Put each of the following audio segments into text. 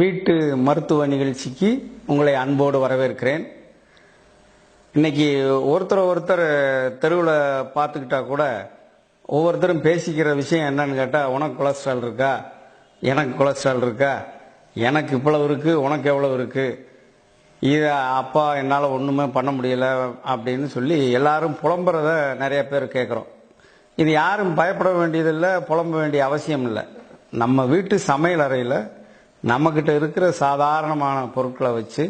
வீட்டு மருத்துவ நிகழ்ச்சிக்கு உங்களை அன்போடு வரவேற்கிறேன். இன்னைக்கு ஒருத்தர் ஒருத்தர் தெருவில் பார்த்துக்கிட்டா கூட ஒவ்வொருத்தரும் பேசிக்கிற விஷயம் என்னன்னு கேட்டால் உனக்கு கொலஸ்ட்ரால் இருக்கா? எனக்கு கொலஸ்ட்ரால் இருக்கா? எனக்கு இவ்வளவு இருக்குது உனக்கு எவ்வளோ இருக்குது இது அப்பா என்னால் ஒன்றுமே பண்ண முடியல அப்படின்னு சொல்லி எல்லாரும் புலம்புறத நிறைய பேர் கேட்குறோம் இது யாரும் பயப்பட வேண்டியதில்லை புலம்ப வேண்டிய அவசியம் இல்லை. நம்ம வீட்டு சமையல் அறையில் நம்மக்கிட்ட இருக்கிற சாதாரணமான பொருட்களை வச்சு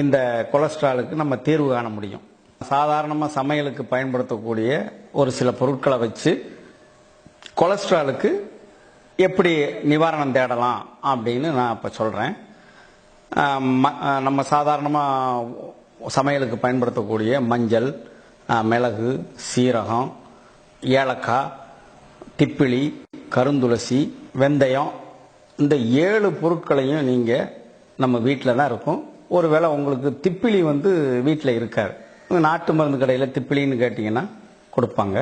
இந்த கொலஸ்ட்ராலுக்கு நம்ம தீர்வு காண முடியும். சாதாரணமாக சமையலுக்கு பயன்படுத்தக்கூடிய ஒரு சில பொருட்களை வச்சு கொலஸ்ட்ராலுக்கு எப்படி நிவாரணம் தேடலாம் அப்படின்னு நான் இப்போ சொல்கிறேன் நம்ம சாதாரணமாக சமையலுக்கு பயன்படுத்தக்கூடிய மஞ்சள் மிளகு சீரகம் ஏலக்காய் திப்பிலி கருந்துளசி வெந்தயம் இந்த ஏழு பொருட்களையும் நீங்கள் நம்ம வீட்டில் தான் இருக்கும். ஒருவேளை உங்களுக்கு திப்பிலி வந்து வீட்டில் இருக்காது. நாட்டு மருந்து கடையில் திப்பிலின்னு கேட்டிங்கன்னா கொடுப்பாங்க.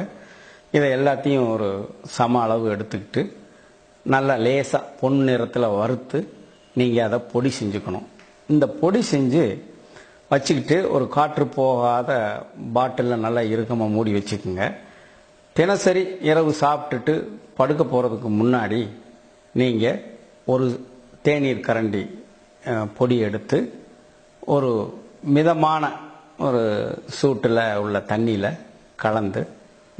இதை எல்லாத்தையும் ஒரு சம அளவு எடுத்துக்கிட்டு நல்லா லேசாக பொன் நிறத்தில் வறுத்து நீங்கள் அதை பொடி செஞ்சுக்கணும். இந்த பொடி செஞ்சு வச்சுக்கிட்டு ஒரு காற்று போகாத பாட்டிலில் நல்லா இறுக்கமாக மூடி வச்சுக்கோங்க. தினசரி இரவு சாப்பிட்டுட்டு படுக்க போகிறதுக்கு முன்னாடி நீங்கள் ஒரு தேநீர் கரண்டி பொடி எடுத்து ஒரு மிதமான ஒரு சூட்டில் உள்ள தண்ணியில் கலந்து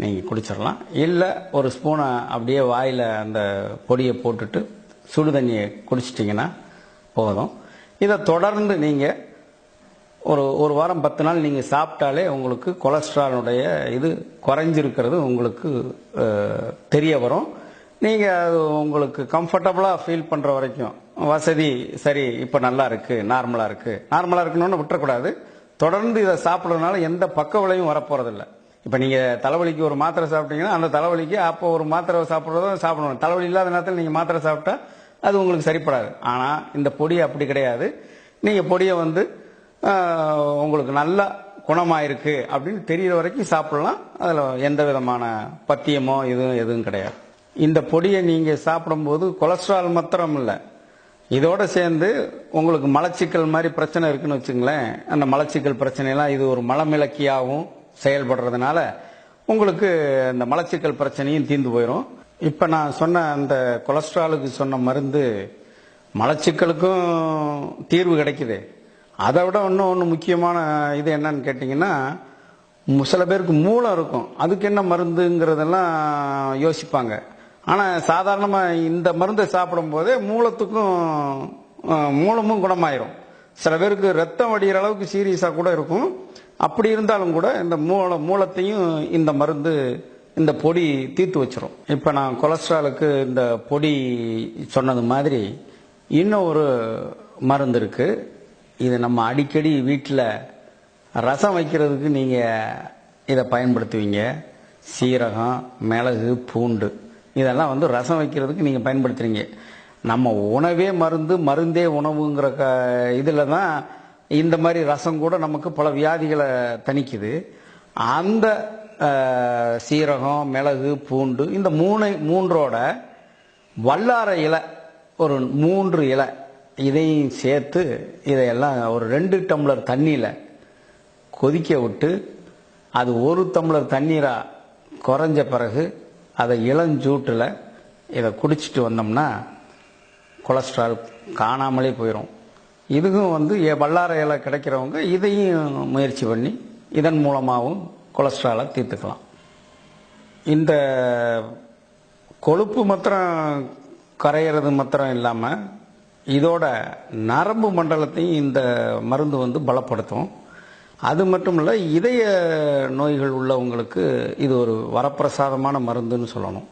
நீங்கள் குடிச்சிடலாம் இல்லை ஒரு ஸ்பூனை அப்படியே வாயில் அந்த பொடியை போட்டுட்டு சுடு தண்ணியை குடிச்சிட்டிங்கன்னா போதும். இதை தொடர்ந்து நீங்கள் ஒரு ஒரு வாரம் பத்து நாள் நீங்கள் சாப்பிட்டாலே உங்களுக்கு கொலஸ்ட்ராலுடைய இது குறைஞ்சிருக்கிறது உங்களுக்கு தெரிய வரும். நீங்கள் அது உங்களுக்கு கம்ஃபர்டபுளாக ஃபீல் பண்ணுற வரைக்கும். வசதி சரி இப்போ நல்லா இருக்குது நார்மலாக இருக்குது நார்மலாக இருக்கணும்னு விட்டுறக்கூடாது. தொடர்ந்து இதை சாப்பிட்றதுனால எந்த பக்க விளையும் வரப்போகிறதில்ல இப்போ நீங்கள் தலைவலிக்கு ஒரு மாத்திரை சாப்பிட்டீங்கன்னா அந்த தலைவலிக்கு அப்போ ஒரு மாத்திரை சாப்பிட்றதும் சாப்பிடணும். தலைவலி இல்லாத நேரத்தில் நீங்கள் மாத்திரை சாப்பிட்டா அது உங்களுக்கு சரிப்படாது. ஆனால் இந்த பொடி அப்படி கிடையாது. நீங்கள் பொடியை வந்து உங்களுக்கு நல்லா குணமாயிருக்கு அப்படின்னு தெரியிற வரைக்கும் சாப்பிடலாம். அதில் எந்த விதமான பத்தியமோ இதுவும் எதுவும் கிடையாது. இந்த பொடியை நீங்கள் சாப்பிடும்போது கொலஸ்ட்ரால் மாத்திரம் இல்லை. இதோடு சேர்ந்து உங்களுக்கு மலச்சிக்கல் மாதிரி பிரச்சனை இருக்குன்னு வச்சுங்களேன். அந்த மலச்சிக்கல் பிரச்சனையெல்லாம் இது ஒரு மலமிளக்கியாகவும் செயல்படுறதுனால உங்களுக்கு அந்த மலச்சிக்கல் பிரச்சனையும் தீர்ந்து போயிடும் இப்போ நான் சொன்ன அந்த கொலஸ்ட்ராலுக்கு சொன்ன மருந்து மலச்சிக்கலுக்கும் தீர்வு கிடைக்குது. அதை விட இன்னும் ஒன்று முக்கியமான இது என்னன்னு கேட்டிங்கன்னா சில பேருக்கு மூலம் இருக்கும். அதுக்கு என்ன மருந்துங்கிறதெல்லாம் யோசிப்பாங்க. ஆனால் சாதாரணமாக இந்த மருந்தை சாப்பிடும்போதே மூலத்துக்கும் மூலமும் குணமாயிரும். சில பேருக்கு ரத்தம் வடிகிற அளவுக்கு சீரியஸாக கூட இருக்கும். அப்படி இருந்தாலும் கூட இந்த மூல மூலத்தையும் இந்த மருந்து இந்த பொடி தீர்த்து வச்சிரும். இப்போ நான் கொலஸ்ட்ராலுக்கு இந்த பொடி சொன்னது மாதிரி இன்னும் ஒரு மருந்து இருக்குது இது நம்ம அடிக்கடி வீட்டில் ரசம் வைக்கிறதுக்கு நீங்கள் இதை பயன்படுத்துவீங்க. சீரகம் மிளகு பூண்டு. இதெல்லாம் வந்து ரசம் வைக்கிறதுக்கு நீங்கள் பயன்படுத்துறீங்க. நம்ம உணவே மருந்து மருந்தே உணவுங்கிற க இதில் தான் இந்த மாதிரி ரசம் கூட நமக்கு பல வியாதிகளை தணிக்குது. அந்த சீரகம் மிளகு பூண்டு இந்த மூணு மூன்றோட வல்லார இலை ஒரு மூன்று இலை இதையும் சேர்த்து இதையெல்லாம் ஒரு ரெண்டு டம்ளர் தண்ணியில் கொதிக்க விட்டு அது ஒரு டம்ளர் தண்ணீராக குறைஞ்ச பிறகு அதை இளஞ்சூட்டில் இதை குடிச்சிட்டு வந்தோம்னா கொலஸ்ட்ரால் காணாமலே போயிடும் இதுக்கும் வந்து எ- வல்லார இலை கிடைக்கிறவங்க இதையும் முயற்சி பண்ணி இதன் மூலமாகவும் கொலஸ்ட்ராலை தீர்த்துக்கலாம். இந்த கொழுப்பு மாத்திரம் கரையிறது மாத்திரம் இல்லாமல் இதோட நரம்பு மண்டலத்தையும் இந்த மருந்து வந்து பலப்படுத்தும். அது மட்டும் இல்லை இதய நோய்கள் உள்ளவங்களுக்கு இது ஒரு வரப்பிரசாதமான மருந்துன்னு சொல்லணும்.